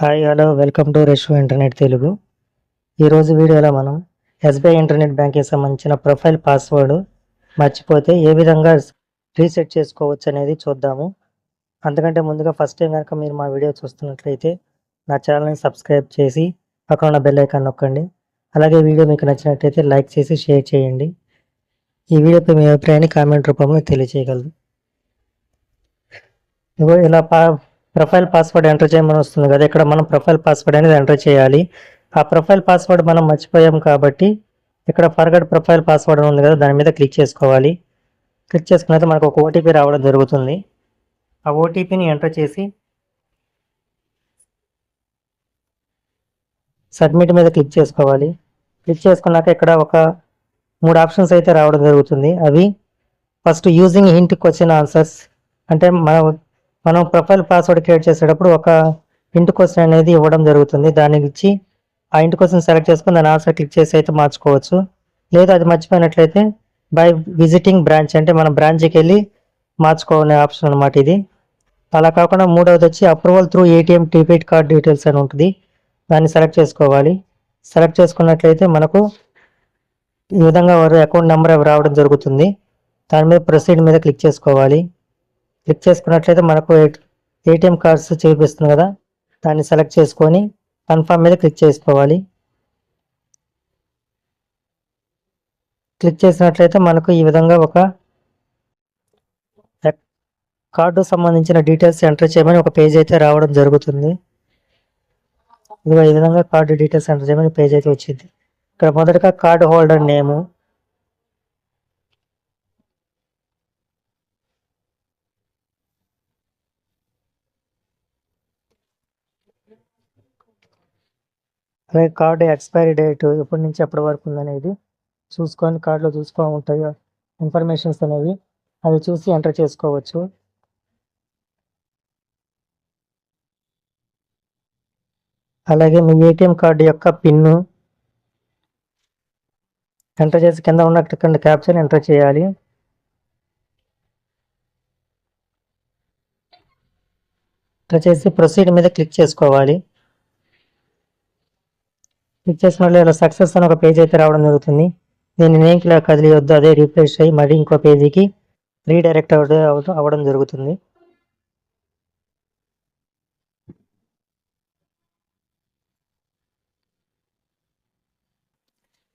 Hi hello welcome to రెషో internet Telugu ఈరోజు వీడియోలో మనం ఎస్బీఐ ఇంటర్నెట్ బ్యాంక్కి సంబంధించిన ప్రొఫైల్ పాస్వర్డ్ మర్చిపోతే ఏ విధంగా రీసెట్ చేసుకోవచ్చు అనేది చూద్దాము. అంతకంటే ముందుగా ఫస్ట్ టైం కనుక మీరు మా వీడియో చూస్తున్నట్లయితే నా ఛానల్ని సబ్స్క్రైబ్ చేసి పక్కన ఉన్న బెల్ ఐకాన్ నొక్కండి. అలాగే వీడియో మీకు నచ్చినట్లయితే లైక్ చేసి షేర్ చేయండి. ఈ వీడియోపై మీ అభిప్రాయాన్ని కామెంట్ రూపంలో తెలియచేయగలదు ఇలా పా ప్రొఫైల్ పాస్వర్డ్ ఎంటర్ చేయమని వస్తుంది కదా ఇక్కడ మనం ప్రొఫైల్ పాస్వర్డ్ అనేది ఎంటర్ చేయాలి. ఆ ప్రొఫైల్ పాస్వర్డ్ మనం మర్చిపోయాం కాబట్టి ఇక్కడ ఫర్గడ్ ప్రొఫైల్ పాస్వర్డ్ ఉంది కదా దాని మీద క్లిక్ చేసుకోవాలి. క్లిక్ చేసుకున్న మనకు ఒక ఓటీపీ రావడం జరుగుతుంది. ఆ ఓటీపీని ఎంటర్ చేసి సబ్మిట్ మీద క్లిక్ చేసుకోవాలి. క్లిక్ చేసుకున్నాక ఇక్కడ ఒక మూడు ఆప్షన్స్ అయితే రావడం జరుగుతుంది. అవి first using hint question answers అంటే మనం మనం ప్రొఫైల్ పాస్వర్డ్ క్రియేట్ చేసేటప్పుడు ఒక ఇంటి కోసం అనేది ఇవ్వడం జరుగుతుంది. దానికి ఇచ్చి ఆ ఇంటి కోసం సెలెక్ట్ చేసుకుని దాని ఆన్సర్ క్లిక్ చేసి అయితే మార్చుకోవచ్చు. లేదా అది మర్చిపోయినట్లయితే బై విజిటింగ్ బ్రాంచ్ అంటే మన బ్రాంచ్కి వెళ్ళి మార్చుకోవాలనే ఆప్షన్ అనమాట ఇది. అలా కాకుండా మూడవది వచ్చి approval through ATM debit card details అని ఉంటుంది. దాన్ని సెలెక్ట్ చేసుకోవాలి. సెలెక్ట్ చేసుకున్నట్లయితే మనకు ఈ విధంగా వారి అకౌంట్ నెంబర్ రావడం జరుగుతుంది. దాని మీద ప్రొసీడ్ మీద క్లిక్ చేసుకోవాలి. క్లిక్ చేసుకున్నట్లయితే మనకు ఏటీఎం కార్డ్స్ చూపిస్తుంది కదా. దాన్ని సెలెక్ట్ చేసుకొని కన్ఫర్మ్ మీద క్లిక్ చేసుకోవాలి. క్లిక్ చేసినట్లయితే మనకు ఈ విధంగా ఒక కార్డు సంబంధించిన డీటెయిల్స్ ఎంటర్ చేయమని ఒక పేజ్ అయితే రావడం జరుగుతుంది. ఇదిగో ఈ విధంగా కార్డు డీటెయిల్స్ ఎంటర్ చేయమని పేజ్ అయితే వచ్చింది. ఇక్కడ మొదటగా కార్డు హోల్డర్ నేము అలాగే కార్డు ఎక్స్పైరీ డేట్ ఎప్పటి నుంచి ఎప్పటి వరకు ఉందనేది చూసుకొని కార్డులో చూసుకో ఉంటాయి ఇన్ఫర్మేషన్స్ అనేవి. అవి చూసి ఎంటర్ చేసుకోవచ్చు. అలాగే మీ ఏటీఎం కార్డు యొక్క పిన్ను ఎంటర్ చేసి కింద ఉన్న క్యాప్చర్ ఎంటర్ చేయాలి. ఎంటర్ చేసి ప్రొసీడ్ మీద క్లిక్ చేసుకోవాలి. క్లిక్ చేసిన వాళ్ళు ఇలా సక్సెస్ అని ఒక పేజ్ అయితే రావడం జరుగుతుంది. దీన్ని నేమ్ ఇలా కదిలియొద్దు అదే రీప్లేస్ అయ్యి మళ్ళీ ఇంకో పేజీకి రీడైరెక్ట్ అవ్వడం అవ్వడం జరుగుతుంది.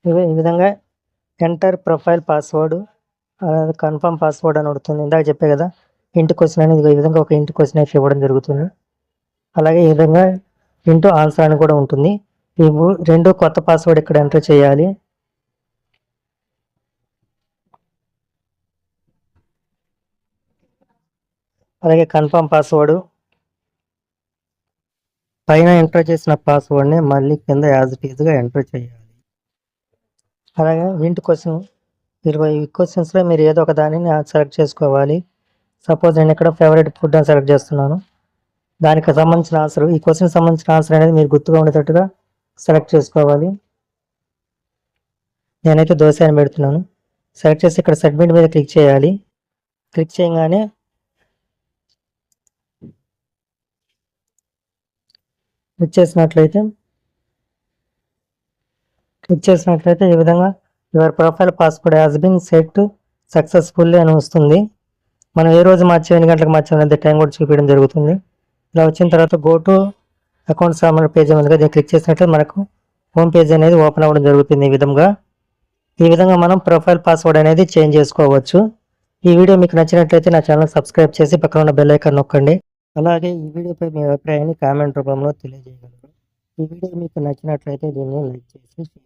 ఈ విధంగా enter profile password confirm password అని ఉంటుంది ఇందాక చెప్పే కదా ఇంటి క్వశ్చన్ అనేది ఈ విధంగా ఒక ఇంటి క్వశ్చన్ అయితే ఇవ్వడం జరుగుతుంది. అలాగే ఈ విధంగా ఇంటూ ఆన్సర్ అని కూడా ఉంటుంది. ఈ రెండు కొత్త పాస్వర్డ్ ఇక్కడ ఎంటర్ చేయాలి. అలాగే కన్ఫర్మ్ పాస్వర్డ్ పైన ఎంటర్ చేసిన పాస్వర్డ్ని మళ్ళీ కింద యాజ్ ఇట్ ఈజ్గా ఎంటర్ చేయాలి. అలాగే ఇంటి క్వశ్చన్ ఇరవై క్వశ్చన్స్లో మీరు ఏదో ఒక దానిని సెలెక్ట్ చేసుకోవాలి. సపోజ్ నేను ఇక్కడ ఫేవరెట్ ఫుడ్ అని సెలెక్ట్ చేస్తున్నాను. దానికి సంబంధించిన ఆన్సర్ ఈ క్వశ్చన్ సంబంధించిన ఆన్సర్ అనేది మీరు గుర్తుగా ఉండేటట్టుగా సెలెక్ట్ చేసుకోవాలి. నేనైతే దోశ అని పెడుతున్నాను. సెలెక్ట్ చేసి ఇక్కడ సబ్మిట్ మీద క్లిక్ చేయాలి. క్లిక్ చేయగానే క్లిక్ చేసినట్లయితే క్లిక్ చేసినట్లయితే ఈ విధంగా your profile password has been set successfully అని వస్తుంది. మనం ఏ రోజు మార్చి ఎన్ని గంటలకు మార్చామనేది టైం కూడా చూపించడం జరుగుతుంది. ఇలా వచ్చిన తర్వాత go to account summary page ఉంది దీన్ని క్లిక్ చేసినట్లయితే మనకు హోమ్ పేజ్ అనేది ఓపెన్ అవ్వడం జరుగుతుంది ఈ విధంగా. ఈ విధంగా మనం ప్రొఫైల్ పాస్వర్డ్ అనేది చేంజ్ చేసుకోవచ్చు. ఈ వీడియో మీకు నచ్చినట్లయితే నా ఛానల్ సబ్స్క్రైబ్ చేసి పక్కన ఉన్న బెల్ ఐకాన్ నొక్కండి. అలాగే ఈ వీడియోపై మీ అభిప్రాయాన్ని కామెంట్ రూపంలో తెలియజేయగలరు. ఈ వీడియో మీకు నచ్చినట్లయితే దీన్ని లైక్ చేసి షేర్